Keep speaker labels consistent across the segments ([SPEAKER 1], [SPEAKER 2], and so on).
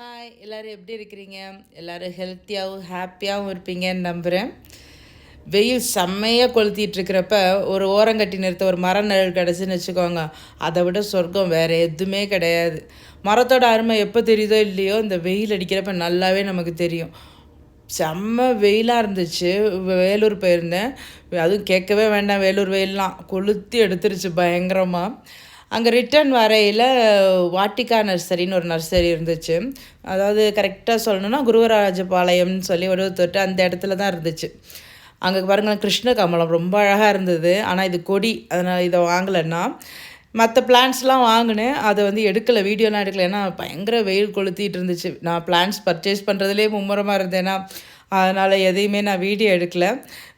[SPEAKER 1] Hi எல்லோரும் எப்படி இருக்கிறீங்க? எல்லோரும் ஹெல்த்தியாகவும் ஹாப்பியாகவும் இருப்பீங்கன்னு நம்புகிறேன் வெயில் செம்மையாக கொளுத்திட்டு இருக்கிறப்ப ஒரு ஓரங்கட்டி நிறுத்த ஒரு மர நிழல் கிடச்சின்னு வச்சுக்கோங்க. அதை விட சொர்க்கம் வேறு எதுவுமே கிடையாது. மரத்தோட அருமை எப்போ தெரியுதோ இல்லையோ இந்த வெயில் அடிக்கிறப்ப நல்லாவே நமக்கு தெரியும். செம்ம வெயிலாக இருந்துச்சு. வேலூர் போயிருந்தேன். அதுவும் கேட்கவே வேண்டாம் வேலூர் வெயிலெலாம். கொளுத்தி எடுத்துருச்சு பயங்கரமாக அங்கே ரிட்டர்ன் வரையில் வாட்டிக்கா நர்சரின்னு ஒரு நர்சரி இருந்துச்சு. அதாவது கரெக்டாக சொல்லணுன்னா குருவராஜபாளையம்னு சொல்லி ஒரு தொட்டு அந்த இடத்துல தான் இருந்துச்சு. அங்கே பாருங்கள் கிருஷ்ண கமலம் ரொம்ப அழகாக இருந்தது. ஆனால் இது கொடி அதனால் இதை வாங்கலைன்னா மற்ற பிளான்ஸ்லாம் வாங்கினேன். அதை வந்து எடுக்கலை வீடியோலாம் எடுக்கலை. ஏன்னா பயங்கர வெயில் கொளுத்திட்டு இருந்துச்சு. நான் பிளான்ஸ் பர்ச்சேஸ் பண்ணுறதுலேயே மும்முரமாக இருந்தேன்னா அதனால் எதையுமே நான் வீடியோ எடுக்கலை.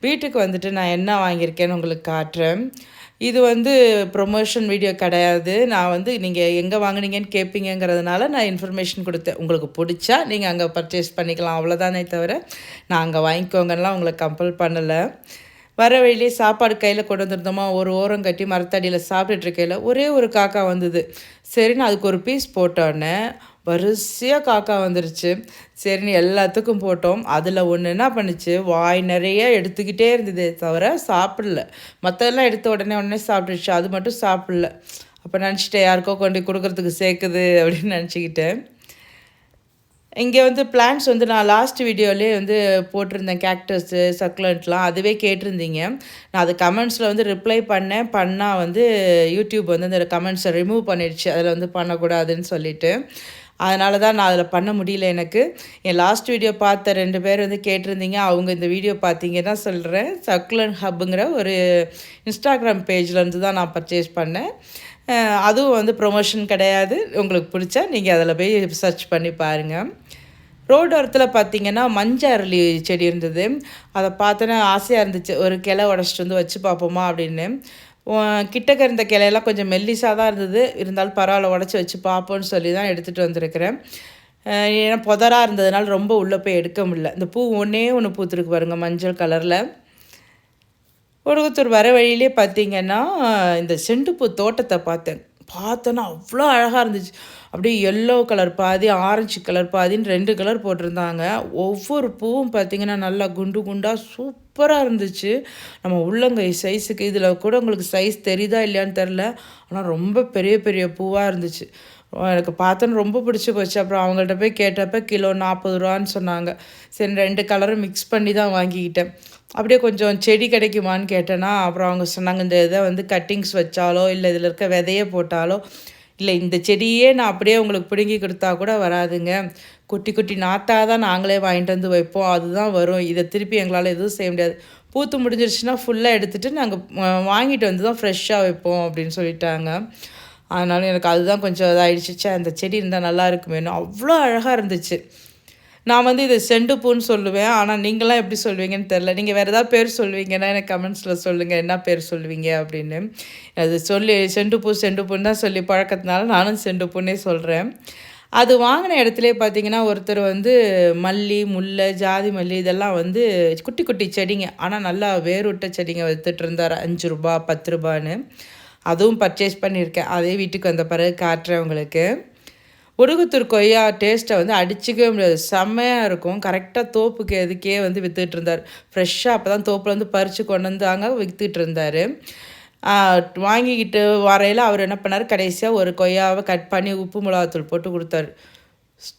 [SPEAKER 1] வீட்டுக்கு வந்துட்டு நான் என்ன வாங்கியிருக்கேன்னு உங்களுக்கு காட்டுறேன். இது வந்து ப்ரொமோஷன் வீடியோ கிடையாது. நான் வந்து நீங்கள் எங்கே வாங்கினீங்கன்னு கேட்பீங்கிறதுனால நான் இன்ஃபர்மேஷன் கொடுத்தேன். உங்களுக்கு பிடிச்சா நீங்கள் அங்கே பர்ச்சேஸ் பண்ணிக்கலாம். அவ்வளோதானே தவிர நான் அங்கே வாங்கிக்கோங்கலாம் உங்களை கம்பல் பண்ணலை. வர வழியிலே சாப்பாடு கையில் கொண்டு வந்திருந்தோமா? ஒரு ஓரம் கட்டி மரத்தடியில் சாப்பிட்டுட்டு இருக்கையில் ஒரே ஒரு காக்கா வந்தது. சரின்னு அதுக்கு ஒரு பீஸ் போட்டோன்னே வரிசையாக காக்கா வந்துருச்சு. சரின்னு எல்லாத்துக்கும் போட்டோம். அதில் ஒன்று என்ன பண்ணுச்சு? வாய் நிறைய எடுத்துக்கிட்டே இருந்ததே தவிர சாப்பிடல. மற்றெல்லாம் எடுத்த உடனே உடனே சாப்பிட்டுச்சு அது மட்டும் சாப்பிடல. அப்போ நினச்சிட்டேன் யாருக்கோ கொண்டு கொடுக்குறதுக்கு சேர்க்குது அப்படின்னு நினச்சிக்கிட்டேன். இங்கே வந்து பிளான்ஸ் வந்து நான் லாஸ்ட் வீடியோலேயே வந்து போட்டிருந்தேன். கேக்டர்ஸு சக்லண்ட்லாம் அதுவே கேட்டிருந்தீங்க. நான் அது கமெண்ட்ஸில் வந்து ரிப்ளை பண்ணேன். பண்ணால் வந்து யூடியூப் வந்து அந்த கமெண்ட்ஸை ரிமூவ் பண்ணிடுச்சு. அதில் வந்து பண்ணக்கூடாதுன்னு சொல்லிட்டு. அதனால தான் நான் அதில் பண்ண முடியல எனக்கு. என் லாஸ்ட் வீடியோ பார்த்த ரெண்டு பேர் வந்து கேட்டிருந்தீங்க அவங்க இந்த வீடியோ பார்த்தீங்கன்னா சொல்கிறேன் சக்குலன் ஹப்புங்கிற ஒரு இன்ஸ்டாகிராம் பேஜ்லேருந்து தான் நான் பர்ச்சேஸ் பண்ணேன். அதுவும் வந்து ப்ரொமோஷன் கிடையாது. உங்களுக்கு பிடிச்சா நீங்கள் அதில் போய் சர்ச் பண்ணி பாருங்கள் ரோடோரத்தில் பார்த்தீங்கன்னா மஞ்சள் அரளி செடி இருந்தது. அதை பார்த்தோன்னே ஆசையாக இருந்துச்சு ஒரு கிளை உடச்சிட்டு வந்து வச்சு பார்ப்போமா அப்படின்னு. கிட்டக்க இருந்த கிளையெல்லாம் கொஞ்சம் மெல்லிசாக தான் இருந்தது. இருந்தாலும் பரவாயில்ல உடச்சி வச்சு பார்ப்போன்னு சொல்லி தான் எடுத்துகிட்டு வந்திருக்கிறேன். ஏன்னா புதராக இருந்ததுனால ரொம்ப உள்ளே போய் எடுக்க முடியல. இந்த பூ ஒன்றே ஒன்று பூத்துருக்கு பாருங்கள் மஞ்சள் கலரில். ஒடுகுத்தூர் வர வழியிலே பார்த்தீங்கன்னா இந்த செண்டுப்பூ தோட்டத்தை பார்த்தேன். பார்த்தோன்னா அவ்வளோ அழகாக இருந்துச்சு. அப்படியே எல்லோ கலர் பாதி ஆரஞ்சு கலர் பாதின்னு ரெண்டு கலர் போட்டிருந்தாங்க. ஒவ்வொரு பூவும் பார்த்திங்கன்னா நல்லா குண்டு குண்டாக சூப்பராக இருந்துச்சு. நம்ம உள்ளங்கை சைஸுக்கு இதில் கூட உங்களுக்கு சைஸ் தெரியுதா இல்லையான்னு தெரில ஆனால் ரொம்ப பெரிய பெரிய பூவாக இருந்துச்சு. எனக்கு பார்த்தோன்னு ரொம்ப பிடிச்சி போச்சு. அப்புறம் அவங்கள்ட்ட போய் கேட்டப்போ கிலோ நாற்பது ரூபான்னு சொன்னாங்க. சரி ரெண்டு கலரும் மிக்ஸ் பண்ணி தான் வாங்கிக்கிட்டேன். அப்படியே கொஞ்சம் செடி கிடைக்குமான்னு கேட்டேன்னா அப்புறம் அவங்க சொன்னாங்க இந்த இதை வந்து கட்டிங்ஸ் வச்சாலோ இல்லை இதில் இருக்க விதையை போட்டாலோ இல்லை இந்த செடியே நான் அப்படியே உங்களுக்கு பிடுங்கி கொடுத்தா கூட வராதுங்க. குட்டி குட்டி நாத்தாக தான் நாங்களே வாங்கிட்டு வந்து வைப்போம். அதுதான் வரும். இதை திருப்பி எங்களால் எதுவும் செய்ய முடியாது. பூத்து முடிஞ்சிருச்சுன்னா ஃபுல்லாக எடுத்துகிட்டு நாங்கள் வாங்கிட்டு வந்து தான் ஃப்ரெஷ்ஷாக வைப்போம் அப்படின்னு சொல்லிட்டாங்க. அதனால எனக்கு அதுதான் கொஞ்சம் இதாகிடுச்சிச்சா அந்த செடி இருந்தால் நல்லா இருக்குமேனு அவ்வளோ அழகாக இருந்துச்சு. நான் வந்து இது செண்டுப்பூன்னு சொல்லுவேன். ஆனால் நீங்களாம் எப்படி சொல்லுவீங்கன்னு தெரில நீங்கள் வேறு ஏதாவது பேர் சொல்லுவீங்கன்னா எனக்கு கமெண்ட்ஸில் சொல்லுங்கள் என்ன பேர் சொல்லுவீங்க அப்படின்னு. அது சொல்லி செண்டுப்பூ செண்டுப்பூன்னு தான் சொல்லி பழக்கத்தினால நானும் செண்டுப்பூன்னே சொல்கிறேன் அது வாங்கின இடத்துல பார்த்தீங்கன்னா ஒருத்தர் வந்து மல்லி முல்லை ஜாதி மல்லி இதெல்லாம் வந்து குட்டி குட்டி செடிங்க. ஆனால் நல்லா வேறுவிட்ட செடிங்க வித்துட்டு இருந்தார். அஞ்சு ரூபா பத்து ரூபான்னு. அதுவும் பர்ச்சேஸ் பண்ணியிருக்கேன் அதே வீட்டுக்கு வந்த பிறகு காட்டுறேன் உங்களுக்கு. உடுகுத்தூர் கொய்யா டேஸ்ட்டை வந்து அடிச்சிக்கவே முடியாது. செம்மையாக இருக்கும். கரெக்டாக தோப்புக்கு எதுக்கே வந்து விற்றுட்டு இருந்தார். ஃப்ரெஷ்ஷாக அப்போ தான் தோப்பில் வந்து பறித்து கொண்டு வந்தாங்க விற்றுட்டு இருந்தார். வாங்கிக்கிட்டு வரையில் அவர் என்ன பண்ணார்? கடைசியாக ஒரு கொய்யாவை கட் பண்ணி உப்பு மிளகாத்தூள் போட்டு கொடுத்தாரு.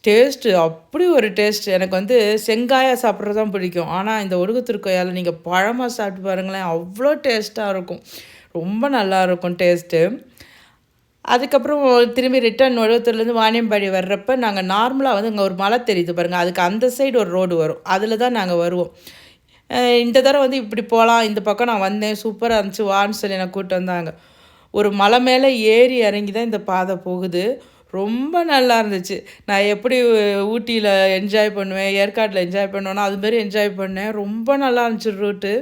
[SPEAKER 1] டேஸ்ட்டு அப்படி ஒரு டேஸ்ட் எனக்கு வந்து செங்காயாக சாப்பிட்றது தான் பிடிக்கும். ஆனால் இந்த ஒடுகுத்தூர் கொய்யாவில் நீங்கள் பழமாக சாப்பிட்டு பாருங்களேன். அவ்வளோ டேஸ்ட்டாக இருக்கும். ரொம்ப நல்லாயிருக்கும் டேஸ்ட்டு. அதுக்கப்புறம் திரும்பி ரிட்டர்ன் ஒழுவத்தூர்லேருந்து வாணியம்பாடி வர்றப்ப நாங்கள் நார்மலாக வந்து இங்கே ஒரு மலை தெரியுது பாருங்கள் அதுக்கு அந்த சைடு ஒரு ரோடு வரும். அதில் தான் நாங்கள் வருவோம். இந்த தடவை வந்து இப்படி போகலாம் இந்த பக்கம் நான் வந்தேன் சூப்பராக இருந்துச்சு வான்னு சொல்லி என்னை கூப்பிட்டு வந்தாங்க. ஒரு மலை மேலே ஏறி இறங்கி தான் இந்த பாதை போகுது. ரொம்ப நல்லா இருந்துச்சு. நான் எப்படி ஊட்டியில் என்ஜாய் பண்ணுவேன் ஏற்காட்டில் என்ஜாய் பண்ணுவேன்னா அதுமாரி என்ஜாய் பண்ணேன். ரொம்ப நல்லா இருந்துச்சு ரூட்டு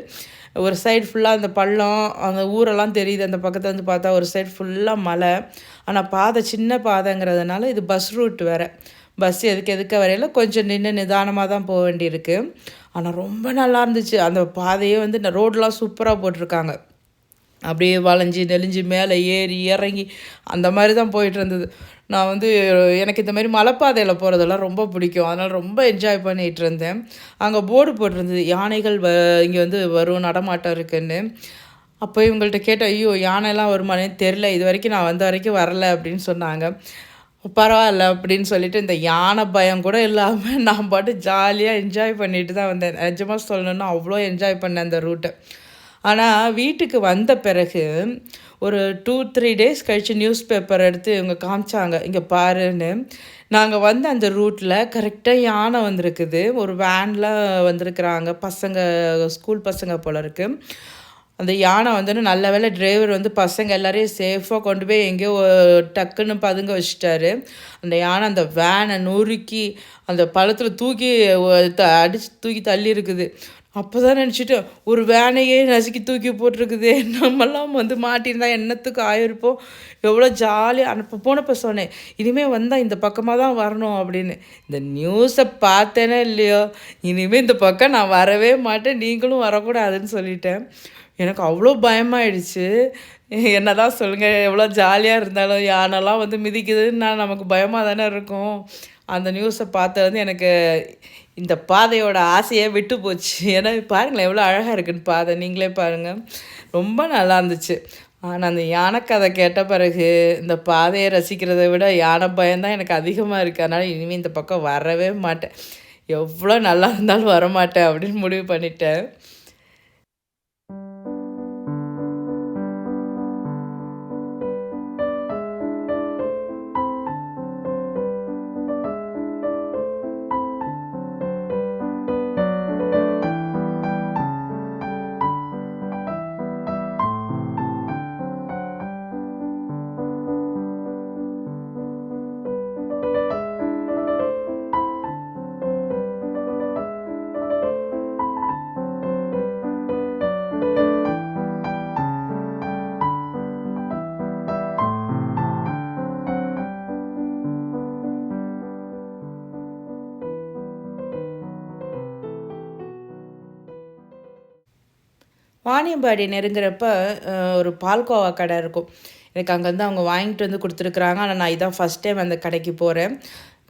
[SPEAKER 1] ஒரு சைடு ஃபுல்லாக அந்த பள்ளம் அந்த ஊரெல்லாம் தெரியுது. அந்த பக்கத்தில் வந்து பார்த்தா ஒரு சைடு ஃபுல்லாக மலை. ஆனால் பாதை சின்ன பாதைங்கிறதுனால இது பஸ் ரூட் வேறு. பஸ் எதுக்கு எதுக்க வரையில் கொஞ்சம் நின்று நிதானமாக தான் போக வேண்டியிருக்கு. ஆனால் ரொம்ப நல்லா இருந்துச்சு. அந்த பாதையே வந்து ரோடெலாம் சூப்பராக போட்டிருக்காங்க. அப்படியே வளைஞ்சி நெளிஞ்சு மேலே ஏறி இறங்கி அந்த மாதிரி தான் போயிட்டு இருந்தது. நான் வந்து எனக்கு இந்த மாதிரி மலைப்பாதையில் போகிறதெல்லாம் ரொம்ப பிடிக்கும். அதனால் ரொம்ப என்ஜாய் பண்ணிகிட்டு இருந்தேன். அங்கே போர்டு போட்டிருந்தது. யானைகள் வ இங்கே வந்து வரும் நடமாட்டம் இருக்குன்னு. அப்போ இவங்கள்ட்ட கேட்டேன் ஐயோ யானைலாம் வருமானே தெரில இது வரைக்கும் நான் வந்த வரைக்கும் வரலை அப்படின்னு சொன்னாங்க. பரவாயில்ல அப்படின்னு சொல்லிட்டு இந்த யானை பயம் கூட இல்லாமல் நான் பாட்டு ஜாலியாக என்ஜாய் பண்ணிட்டு தான் வந்தேன். நிஜமாக சொல்லணுன்னா அவ்வளோ என்ஜாய் பண்ணேன் அந்த ரூட்டை ஆனால் வீட்டுக்கு வந்த பிறகு ஒரு டூ த்ரீ டேஸ் கழித்து நியூஸ் பேப்பர் எடுத்து இவங்க காமிச்சாங்க இங்கே பாருன்னு. நாங்கள் வந்து அந்த ரூட்டில் கரெக்டாக யானை வந்திருக்குது. ஒரு வேனில் வந்திருக்கிறாங்க பசங்க ஸ்கூல் பசங்க போல் இருக்குது அந்த யானை வந்துன்னு நல்ல வேலை டிரைவர் வந்து பசங்க எல்லாரையும் சேஃபாக கொண்டு போய் எங்கேயோ டக்குன்னு பதுங்க வச்சுட்டாரு. அந்த யானை அந்த வேனை நொறுக்கி அந்த பழத்தில் தூக்கி அடித்து தூக்கி தள்ளி இருக்குது அப்போ தான் நினச்சிட்டு ஒரு வேனையே நசுக்கி தூக்கி போட்டிருக்குது. நம்மெல்லாம் வந்து மாட்டியிருந்தா என்னத்துக்கு ஆயிருப்போம்? எவ்வளோ ஜாலியாக அனுப்ப போனப்போ சொன்னேன் இனிமேல் வந்தால் இந்த பக்கமாக தான் வரணும் அப்படின்னு. இந்த நியூஸை பார்த்தேனே இல்லையோ இனிமேல் இந்த பக்கம் நான் வரவே மாட்டேன் நீங்களும் வரக்கூடாதுன்னு சொல்லிட்டேன். எனக்கு அவ்வளோ பயமாயிடுச்சு. என்ன தான் சொல்லுங்கள் எவ்வளோ ஜாலியாக இருந்தாலும் யானெல்லாம் வந்து மிதிக்குதுன்னா நமக்கு பயமாக தானே இருக்கும். அந்த நியூஸை பார்த்ததுலேருந்து வந்து எனக்கு இந்த பாதையோட ஆசையே விட்டு போச்சு. ஏன்னா பாருங்களேன் எவ்வளோ அழகாக இருக்குன்னு பாதை. நீங்களே பாருங்கள் ரொம்ப நல்லா இருந்துச்சு. ஆனால் அந்த யானை கதை கேட்ட பிறகு இந்த பாதையை ரசிக்கிறத விட யானை பயம்தான் எனக்கு அதிகமாக இருக்குது அதனால் இனிமேல் இந்த பக்கம் வரவே மாட்டேன். எவ்வளோ நல்லா இருந்தாலும் வரமாட்டேன் அப்படின்னு முடிவு பண்ணிட்டேன். வாணியம்பாடி நெருங்குறப்ப ஒரு பால்கோவா கடை இருக்கும். எனக்கு அங்கேருந்து அவங்க வாங்கிட்டு வந்து கொடுத்துருக்குறாங்க. ஆனால் நான் இதான் ஃபஸ்ட் டைம் அந்த கடைக்கு போகிறேன்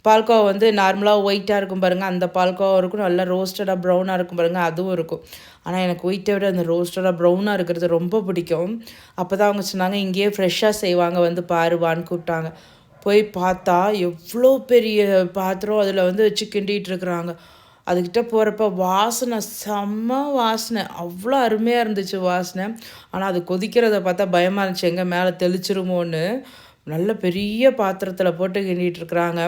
[SPEAKER 1] பால்கோவா வந்து நார்மலாக ஒயிட்டாக இருக்கும் பாருங்கள் அந்த பால்கோவா இருக்கும். நல்லா ரோஸ்டடாக ப்ரௌனாக இருக்கும் பாருங்கள் அதுவும் இருக்கும். ஆனால் எனக்கு ஒயிட்டை விட அந்த ரோஸ்டடாக ப்ரௌனாக இருக்கிறது ரொம்ப பிடிக்கும். அப்போ தான் அவங்க சொன்னாங்க இங்கேயே ஃப்ரெஷ்ஷாக செய்வாங்க. வந்து பாருவான்னு கூப்பிட்டாங்க. போய் பார்த்தா எவ்வளோ பெரிய பாத்திரம் அதில் வந்து வச்சு கிண்டிகிட்டு இருக்கிறாங்க. அதுக்கிட்ட போகிறப்ப வாசனை செம்ம வாசனை. அவ்வளோ அருமையாக இருந்துச்சு வாசனை. ஆனால் அது கொதிக்கிறத பார்த்தா பயமாக இருந்துச்சு. எங்கே மேலே தெளிச்சிருமோன்னு. நல்ல பெரிய பாத்திரத்தில் போட்டு கிண்டிகிட்டு இருக்கிறாங்க.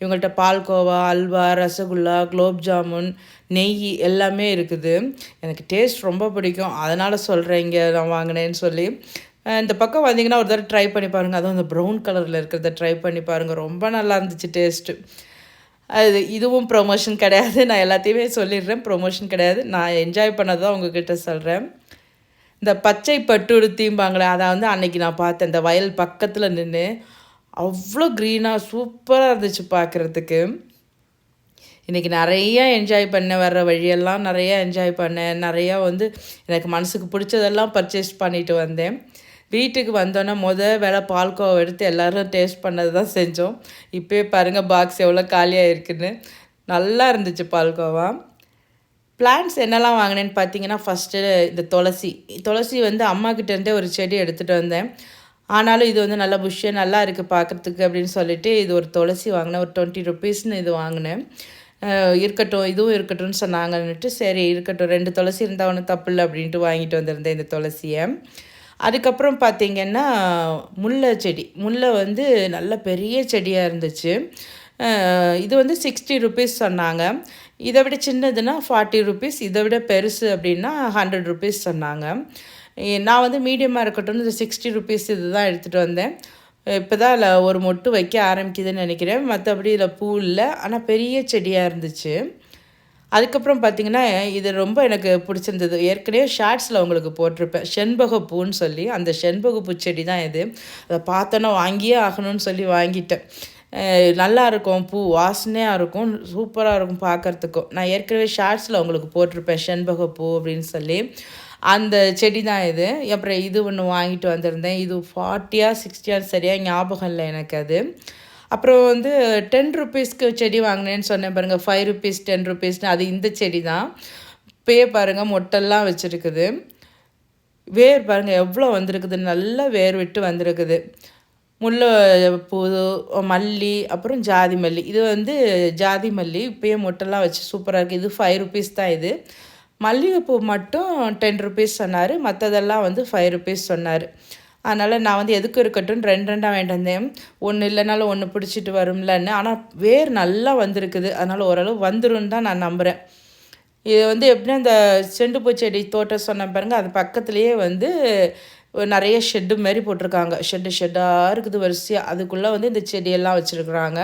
[SPEAKER 1] இவங்கள்ட்ட பால்கோவா அல்வா ரசகுல்லா குலோப் ஜாமுன் நெய் எல்லாமே இருக்குது. எனக்கு டேஸ்ட் ரொம்ப பிடிக்கும். அதனால் சொல்கிறேன் இங்கே நான் வாங்கினேன்னு சொல்லி. இந்த பக்கம் வந்தீங்கன்னா ஒரு தடவை ட்ரை பண்ணி பாருங்கள் அதுவும் அந்த ப்ரௌன் கலரில் இருக்கிறத ட்ரை பண்ணி பாருங்கள் ரொம்ப நல்லா இருந்துச்சு டேஸ்ட்டு அது இதுவும் ப்ரொமோஷன் கிடையாது. நான் எல்லாத்தையுமே சொல்லிடுறேன். ப்ரொமோஷன் கிடையாது. நான் என்ஜாய் பண்ணதான் உங்ககிட்ட சொல்கிறேன் இந்த பச்சை பட்டுடுத்திம்பாங்களே அதை வந்து அன்னைக்கு நான் பார்த்தேன். இந்த வயல் பக்கத்தில் நின்று அவ்வளோ க்ரீனாக சூப்பராக இருந்துச்சு பார்க்குறதுக்கு. இன்றைக்கி நிறையா என்ஜாய் பண்ண வர்ற வழியெல்லாம் நிறையா என்ஜாய் பண்ணேன். நிறையா வந்து எனக்கு மனசுக்கு பிடிச்சதெல்லாம் பர்ச்சேஸ் பண்ணிட்டு வந்தேன். வீட்டுக்கு வந்தோன்னே முதல் வேலை பால்கோவை எடுத்து எல்லோரும் டேஸ்ட் பண்ணது தான் செஞ்சோம். இப்போயே பாருங்கள் பாக்ஸ் எவ்வளோ காலியாக இருக்குன்னு. நல்லா இருந்துச்சு பால்கோவா பிளான்ட்ஸ் என்னெல்லாம் வாங்கினேன்னு பார்த்தீங்கன்னா ஃபஸ்ட்டு இந்த துளசி. துளசி வந்து அம்மாக்கிட்டேருந்தே ஒரு செடி எடுத்துகிட்டு வந்தேன். ஆனாலும் இது வந்து நல்லா புஷ்ஷாக நல்லா இருக்குது பார்க்குறதுக்கு அப்படின்னு சொல்லிட்டு இது ஒரு துளசி வாங்கினேன். ஒரு டுவெண்ட்டி ருபீஸ்னு இது வாங்கினேன். இருக்கட்டும் இதுவும் இருக்கட்டும்னு சொன்னாங்கன்னுட்டு சரி இருக்கட்டும் ரெண்டு துளசி இருந்தால் ஒன்றும் தப்பு இல்லை அப்படின்ட்டு வாங்கிட்டு வந்திருந்தேன் இந்த துளசியை. அதுக்கப்புறம் பார்த்திங்கன்னா முல்லை செடி. முல்லை வந்து நல்ல பெரிய செடியாக இருந்துச்சு. இது வந்து சிக்ஸ்டி ருபீஸ் சொன்னாங்க. இதை விட சின்னதுன்னா ஃபார்ட்டி ருபீஸ் இதை விட பெருசு அப்படின்னா ஹண்ட்ரட் ருபீஸ் சொன்னாங்க. நான் வந்து மீடியமாக இருக்கட்டும் இந்த சிக்ஸ்டி ருபீஸ் இது தான் எடுத்துகிட்டு வந்தேன். இப்போ தான் அதில் ஒரு மொட்டு வைக்க ஆரம்பிக்குதுன்னு நினைக்கிறேன். மற்றபடி இதில் பூ இல்லை. ஆனால் பெரிய செடியாக இருந்துச்சு. அதுக்கப்புறம் பார்த்திங்கன்னா இது ரொம்ப எனக்கு பிடிச்சிருந்தது. ஏற்கனவே ஷார்ட்ஸில் உங்களுக்கு போட்டிருப்பேன். செண்பக பூன்னு சொல்லி அந்த செண்பக பூச்செடி தான் இது. அதை பார்த்தோன்னா வாங்கியே ஆகணும்னு சொல்லி வாங்கிட்டேன். நல்லா இருக்கும். பூ வாசனையாக இருக்கும். சூப்பராக இருக்கும் பார்க்குறதுக்கும். நான் ஏற்கனவே ஷார்ட்ஸில் உங்களுக்கு போட்டிருப்பேன். செண்பக பூ அப்படின்னு சொல்லி. அந்த செடி தான் இது. அப்புறம் இது ஒன்று வாங்கிட்டு வந்திருந்தேன். இது ஃபார்ட்டியாக சிக்ஸ்டியான்னு சரியாக ஞாபகம் இல்லை எனக்கு அது. அப்புறம் வந்து டென் ருபீஸ்க்கு செடி வாங்கினேன்னு சொன்னேன் பாருங்கள் ஃபைவ் ருபீஸ் டென் ருபீஸ்னு அது இந்த செடி தான் பே பாருங்கள் மொட்டெல்லாம் வச்சுருக்குது. வேர் பாருங்கள் எவ்வளோ வந்திருக்குது. நல்லா வேர் விட்டு வந்திருக்குது. முல்லை பூ மல்லி அப்புறம் ஜாதி மல்லி. இது வந்து ஜாதி மல்லி. இப்போயே மொட்டெல்லாம் வச்சு சூப்பராக இருக்குது இது ஃபைவ் ருபீஸ் தான் இது. மல்லிகைப்பூ மட்டும் டென் ருபீஸ் சொன்னார். மற்றதெல்லாம் வந்து ஃபைவ் ருபீஸ் சொன்னார். அதனால் நான் வந்து எதுக்கு இருக்கட்டும் ரெண்டு ரெண்டாக வேண்டாம் வந்தேன். ஒன்று இல்லைனாலும் ஒன்று பிடிச்சிட்டு வரும்லன்னு. ஆனால் வேர் நல்லா வந்திருக்குது. அதனால் ஓரளவு வந்துடும் தான் நான் நம்புகிறேன் இது வந்து எப்படின்னா இந்த செண்டு பூச்செடி தோட்டம் சொன்ன பாருங்கள் அது பக்கத்துலேயே வந்து நிறைய ஷெட்டு மாரி போட்டிருக்காங்க. ஷெட்டு ஷெட்டாக இருக்குது வரிசையாக அதுக்குள்ளே வந்து இந்த செடியெல்லாம் வச்சுருக்குறாங்க.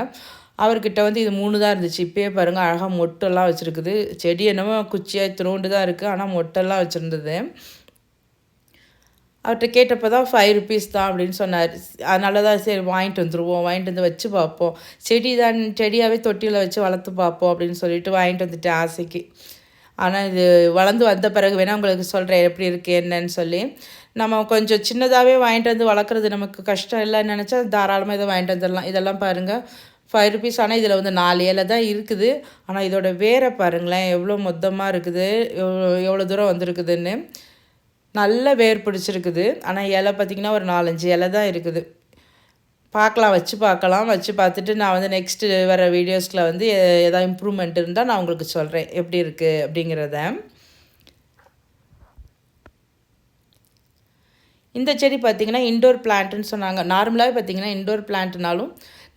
[SPEAKER 1] அவர்கிட்ட வந்து இது மூணு தான் இருந்துச்சு. இப்போயே பாருங்கள் அழகாக மொட்டெல்லாம் வச்சுருக்குது. செடி என்னமோ குச்சியாக திருண்டு தான் இருக்குது ஆனால் மொட்டெல்லாம் வச்சுருந்தது. அவர்கிட்ட கேட்டப்போ தான் ஃபைவ் ருபீஸ் தான் அப்படின்னு சொன்னார். அதனால தான் சரி வாங்கிட்டு வந்துடுவோம் வாங்கிட்டு வந்து வச்சு பார்ப்போம். செடி தான் செடியாகவே தொட்டியில் வச்சு வளர்த்து பார்ப்போம் அப்படின்னு சொல்லிட்டு வாங்கிட்டு வந்துட்டேன் ஆசைக்கு. ஆனால் இது வளர்ந்து வந்த பிறகு வேணால் உங்களுக்கு சொல்கிறேன் எப்படி இருக்குது என்னன்னு சொல்லி. நம்ம கொஞ்சம் சின்னதாகவே வாங்கிட்டு வந்து வளர்க்குறது நமக்கு கஷ்டம் இல்லைன்னு நினச்சா தாராளமாக இதை வாங்கிட்டு வந்துடலாம். இதெல்லாம் பாருங்கள் ஃபைவ் ருபீஸ் ஆனால் இதில் வந்து நாலு இலை தான் இருக்குது. ஆனால் இதோட வேரை பாருங்களேன் எவ்வளோ மொத்தமாக இருக்குது எவ்வளோ எவ்வளோ தூரம் வந்திருக்குதுன்னு. நல்ல வேர் பிடிச்சிருக்குது. ஆனால் இலை பார்த்திங்கன்னா ஒரு நாலஞ்சு இலை தான் இருக்குது. பார்க்கலாம் வச்சு பார்க்கலாம். வச்சு பார்த்துட்டு நான் வந்து நெக்ஸ்ட்டு வர வீடியோஸில் வந்து எதாவது இம்ப்ரூவ்மெண்ட் இருந்தால் நான் உங்களுக்கு சொல்கிறேன் எப்படி இருக்குது அப்படிங்கிறத. இந்த செடி பார்த்திங்கன்னா இண்டோர் பிளான்ட்டுன்னு சொன்னாங்க. நார்மலாகவே பார்த்திங்கன்னா இண்டோர் பிளான்ட்னாலும்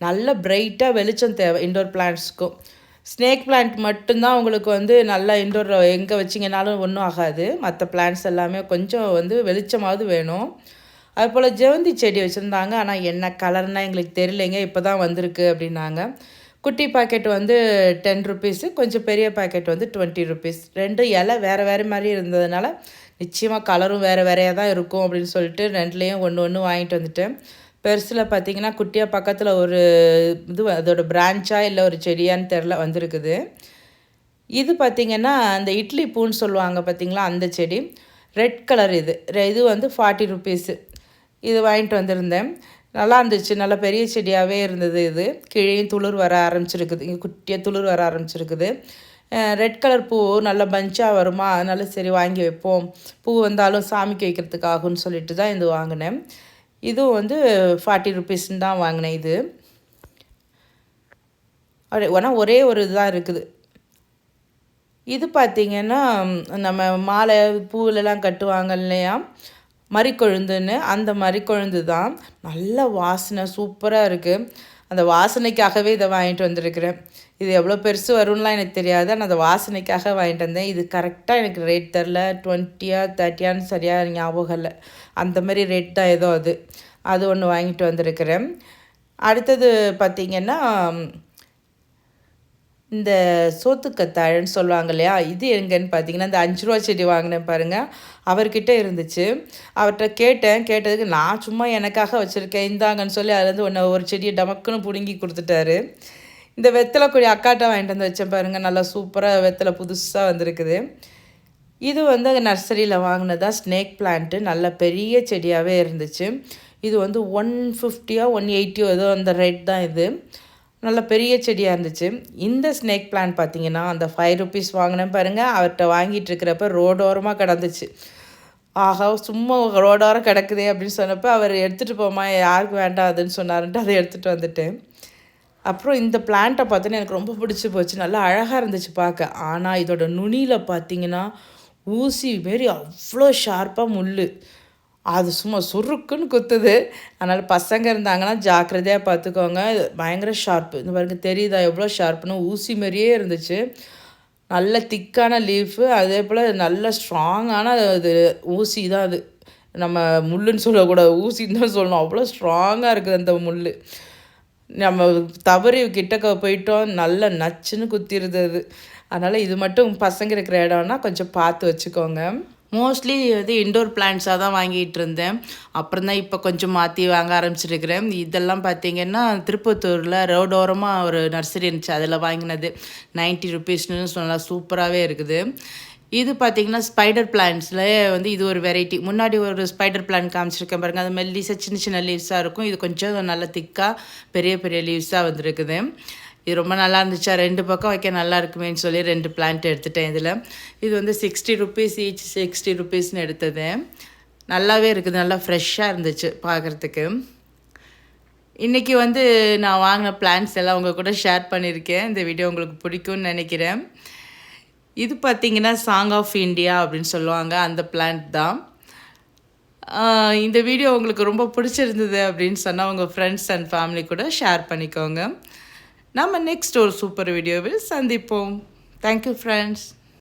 [SPEAKER 1] நல்ல பிரைட்டாக வெளிச்சம் தேவை. இண்டோர் பிளான்ட்ஸ்க்கும் ஸ்னேக் பிளான்ட் மட்டும்தான் உங்களுக்கு வந்து நல்லா இண்டோர் எங்கே வச்சிங்கனாலும் ஒன்றும் ஆகாது. மற்ற பிளான்ட்ஸ் எல்லாமே கொஞ்சம் வந்து வெளிச்சமாவது வேணும். அதுபோல் ஜெவந்தி செடி வச்சுருந்தாங்க. ஆனால் என்ன கலர்னால் எங்களுக்கு தெரியலைங்க. இப்போ தான் வந்திருக்கு அப்படின்னாங்க. குட்டி பாக்கெட் வந்து டென் ருபீஸு கொஞ்சம் பெரிய பாக்கெட் வந்து டுவெண்ட்டி ருபீஸ் ரெண்டு இலை வேறு வேறு மாதிரி இருந்ததுனால நிச்சயமாக கலரும் வேறு வேறையாக தான் இருக்கும் அப்படின்னு சொல்லிட்டு ரெண்டுலேயும் ஒன்று ஒன்று வாங்கிட்டு வந்துட்டேன். பெருசில் பார்த்தீங்கன்னா குட்டியாக பக்கத்தில் ஒரு இது அதோட பிரான்ச்சாக இல்லை ஒரு செடியான்னு தெரில வந்திருக்குது. இது பார்த்திங்கன்னா அந்த இட்லி பூன்னு சொல்லுவாங்க பார்த்திங்களா அந்த செடி. ரெட் கலர் இது. இது வந்து ஃபார்ட்டி ருபீஸு இது வாங்கிட்டு வந்திருந்தேன். நல்லா இருந்துச்சு. நல்லா பெரிய செடியாகவே இருந்தது இது. கிழியும் துளிர் வர ஆரம்பிச்சிருக்குது. இங்கே குட்டியாக துளிர் வர ஆரம்பிச்சிருக்குது. ரெட் கலர் பூ நல்லா பஞ்சாக வருமா? அதனால சரி வாங்கி வைப்போம். பூ வந்தாலும் சாமிக்கு வைக்கிறதுக்காகும்னு சொல்லிட்டு தான் இது வாங்கினேன். இதுவும் வந்து ஃபார்ட்டி ருபீஸ்ன்னு தான் வாங்கினேன் இது. ஆனால் ஒரே ஒரு இதுதான் இருக்குது. இது பார்த்திங்கன்னா நம்ம மாலை பூவிலலாம் கட்டுவாங்க இல்லையா? மறிக்கொழுந்துன்னு அந்த மறிக்கொழுந்து தான் நல்ல வாசனை சூப்பராக இருக்குது அந்த வாசனைக்காகவே இதை வாங்கிட்டு வந்திருக்கிறேன். இது எவ்வளோ பெருசு வரும்லாம் எனக்கு தெரியாது. ஆனால் அந்த வாசனைக்காக வாங்கிட்டு வந்தேன். இது கரெக்டாக எனக்கு ரேட் தெரில. டுவெண்ட்டியா தேர்ட்டியான்னு சரியாக ஞாபகம் இல்லை. அந்த மாதிரி ரேட் தான் ஏதோ அது. அது ஒன்று வாங்கிட்டு வந்திருக்கிறேன். அடுத்தது பார்த்திங்கன்னா இந்த சோத்துக்கத்தாழன்னு சொல்லுவாங்க இல்லையா? இது எங்கன்னு பார்த்தீங்கன்னா இந்த அஞ்சு ரூபா செடி வாங்கினேன் பாருங்கள் அவர்கிட்ட இருந்துச்சு. அவர்கிட்ட கேட்டேன். கேட்டதுக்கு நான் சும்மா எனக்காக வச்சுருக்கேன். இந்தாங்கன்னு சொல்லி அதுலேருந்து ஒன்று ஒரு செடியை டமக்குன்னு பிடுங்கி கொடுத்துட்டாரு. இந்த வெத்தலை கொடி அக்காட்டை வாங்கிட்டு வந்து வச்சேன் பாருங்கள் நல்லா சூப்பராக வெத்தலை புதுசாக வந்திருக்குது. இது வந்து அங்கே நர்சரியில் வாங்கினதா ஸ்னேக் பிளான்ட்டு. நல்ல பெரிய செடியாகவே இருந்துச்சு. இது வந்து ஒன் ஃபிஃப்டியோ ஒன் எயிட்டியோ ஏதோ அந்த ரேட் தான் இது. நல்ல பெரிய செடியாக இருந்துச்சு. இந்த ஸ்னேக் பிளான்ட் பார்த்தீங்கன்னா அந்த ஃபைவ் ருபீஸ் வாங்கினேன் பாருங்கள் அவர்கிட்ட வாங்கிட்டு இருக்கிறப்ப ரோடோரமாக கிடந்துச்சு. ஆகா சும்மா ரோடோரம் கிடக்குதே அப்படின்னு சொன்னப்போ அவர் எடுத்துகிட்டு போமா யாருக்கு வேண்டாம் அதுன்னு சொன்னார்ன்ட்டு அதை எடுத்துகிட்டு வந்துட்டேன். அப்புறம் இந்த பிளான்ட்டை பார்த்தோன்னா எனக்கு ரொம்ப பிடிச்சி போச்சு. நல்லா அழகாக இருந்துச்சு பார்க்க. ஆனால் இதோட நுனியில் பார்த்தீங்கன்னா ஊசி மாரி அவ்வளோ ஷார்ப்பாக முள் அது சும்மா சுருக்குன்னு குத்துது. அதனால் பசங்க இருந்தாங்கன்னா ஜாக்கிரதையாக பார்த்துக்கோங்க. பயங்கர ஷார்ப்பு இந்த பாருங்க தெரியுதா? எவ்வளோ ஷார்ப்புன்னு ஊசி மாதிரியே இருந்துச்சு. நல்ல திக்கான லீஃபு அதே போல் நல்ல ஸ்ட்ராங்கான அது ஊசி தான் அது. நம்ம முள்ளுன்னு சொல்லக்கூடாது. ஊசின்னு தான் சொல்லணும். அவ்வளோ ஸ்ட்ராங்காக இருக்குது அந்த முள் நம்ம தவறி கிட்டக்க போயிட்டோம். நல்ல நச்சுன்னு குத்திடுது அது. அதனால் இது மட்டும் பசங்க இருக்கிற இடம்னா கொஞ்சம் பார்த்து வச்சுக்கோங்க. மோஸ்ட்லி வந்து இண்டோர் பிளான்ட்ஸாக தான் வாங்கிட்டு இருந்தேன். அப்புறம் தான் இப்போ கொஞ்சம் மாற்றி வாங்க ஆரம்பிச்சிருக்கிறேன். இதெல்லாம் பார்த்தீங்கன்னா திருப்பத்தூரில் ரோடோரமாக ஒரு நர்சரி இருந்துச்சு. அதில் வாங்கினது. நைன்ட்டி ருபீஸ்னு சொன்னால் சூப்பராகவே இருக்குது. இது பார்த்தீங்கன்னா ஸ்பைடர் பிளான்ஸில் வந்து இது ஒரு வெரைட்டி முன்னாடி ஒரு ஸ்பைடர் பிளான் காமிச்சிருக்கேன் பாருங்கள் அது மெல்லிசாக சின்ன சின்ன லீவ்ஸாக இருக்கும். இது கொஞ்சம் நல்லா திக்காக பெரிய பெரிய லீவ்ஸாக வந்துருக்குது. இது ரொம்ப நல்லா இருந்துச்சா? ரெண்டு பக்கம் வைக்க நல்லா இருக்குமேன்னு சொல்லி ரெண்டு பிளான்ட் எடுத்துட்டேன் இதில். இது வந்து சிக்ஸ்டி ருபீஸ் ஈச் சிக்ஸ்டி ருபீஸ்னு எடுத்தது. நல்லாவே இருக்குது நல்லா ஃப்ரெஷ்ஷாக இருந்துச்சு பார்க்குறதுக்கு இன்றைக்கி வந்து நான் வாங்கின பிளான்ஸ் எல்லாம் உங்கள் கூட ஷேர் பண்ணியிருக்கேன். இந்த வீடியோ உங்களுக்கு பிடிக்கும்னு நினைக்கிறேன். இது பார்த்திங்கன்னா சாங் ஆஃப் இந்தியா அப்படின்னு சொல்லுவாங்க. அந்த பிளான்ட் தான். இந்த வீடியோ உங்களுக்கு ரொம்ப பிடிச்சிருந்தது அப்படின்னு சொன்னால் உங்கள் ஃப்ரெண்ட்ஸ் அண்ட் ஃபேமிலி கூட ஷேர் பண்ணிக்கோங்க. நம்ம நெக்ஸ்ட் ஒரு சூப்பர் வீடியோவில் சந்திப்போம். Thank you friends